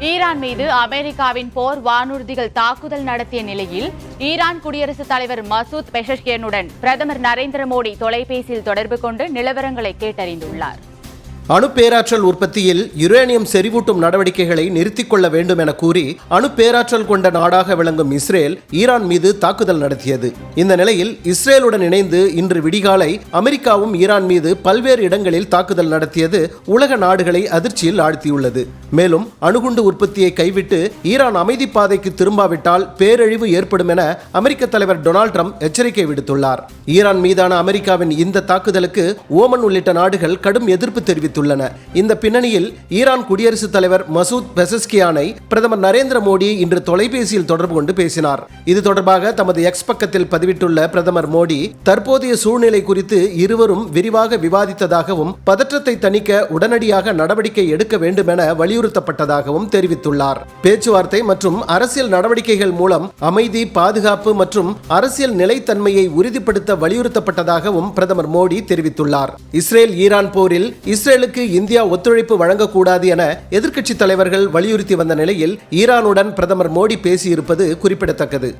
Iran மீது அமெரிக்காவின் போர் வானூர்திகள் தாக்குதல் நடத்திய நிலையில் ஈரான் குடியரசுத் தலைவர் மசூத் பெஷஷ்கியனுடன் பிரதமர் நரேந்திர மோடி தொலைபேசியில் தொடர்பு கொண்டு நிலவரங்களை கேட்டறிந்துள்ளார். அணு பேராற்றல் உற்பத்தியில் யுரேனியம் செறிவூட்டும் நடவடிக்கைகளை நிறுத்திக் கொள்ள வேண்டும் என கூறி அணு பேராற்றல் கொண்ட நாடாக விளங்கும் இஸ்ரேல் ஈரான் மீது தாக்குதல் நடத்தியது. இந்த நிலையில் இஸ்ரேலுடன் இணைந்து இன்று விடிகாலை அமெரிக்காவும் ஈரான் மீது பல்வேறு இடங்களில் தாக்குதல் நடத்தியது உலக நாடுகளை அதிர்ச்சியில் ஆழ்த்தியுள்ளது. மேலும் அணுகுண்டு உற்பத்தியை கைவிட்டு ஈரான் அமைதி பாதைக்கு திரும்பாவிட்டால் பேரழிவு ஏற்படும் என அமெரிக்க தலைவர் டொனால்ட் ட்ரம்ப் எச்சரிக்கை விடுத்துள்ளார். ஈரான் மீதான அமெரிக்காவின் இந்த தாக்குதலுக்கு ஓமன் உள்ளிட்ட நாடுகள் கடும் எதிர்ப்பு தெரிவித்து தெரிவித்துள்ளன. இந்த பின்னணியில் ஈரான் குடியரசுத் தலைவர் மசூத் பெசஸ்கியானை பிரதமர் நரேந்திர மோடி இன்று தொலைபேசியில் தொடர்பு கொண்டு பேசினார். இது தொடர்பாக தமது எக்ஸ் பக்கத்தில் பதிவிட்டுள்ள பிரதமர் மோடி தற்போதைய சூழ்நிலை குறித்து இருவரும் விரிவாக விவாதித்ததாகவும் பதற்றத்தை தணிக்க உடனடியாக நடவடிக்கை எடுக்க வேண்டும் என வலியுறுத்தப்பட்டதாகவும் தெரிவித்துள்ளார். பேச்சுவார்த்தை மற்றும் அரசியல் நடவடிக்கைகள் மூலம் அமைதி பாதுகாப்பு மற்றும் அரசியல் நிலைத்தன்மையை உறுதிப்படுத்த வலியுறுத்தப்பட்டதாகவும் பிரதமர் மோடி தெரிவித்துள்ளார். இஸ்ரேல் ஈரான் போரில் இஸ்ரேலுக்கு இந்தியா ஒத்துழைப்பு வழங்கக்கூடாது என எதிர்க்கட்சித் தலைவர்கள் வலியுறுத்தி வந்த நிலையில் ஈரானுடன் பிரதமர் மோடி பேசியிருப்பது குறிப்பிடத்தக்கது.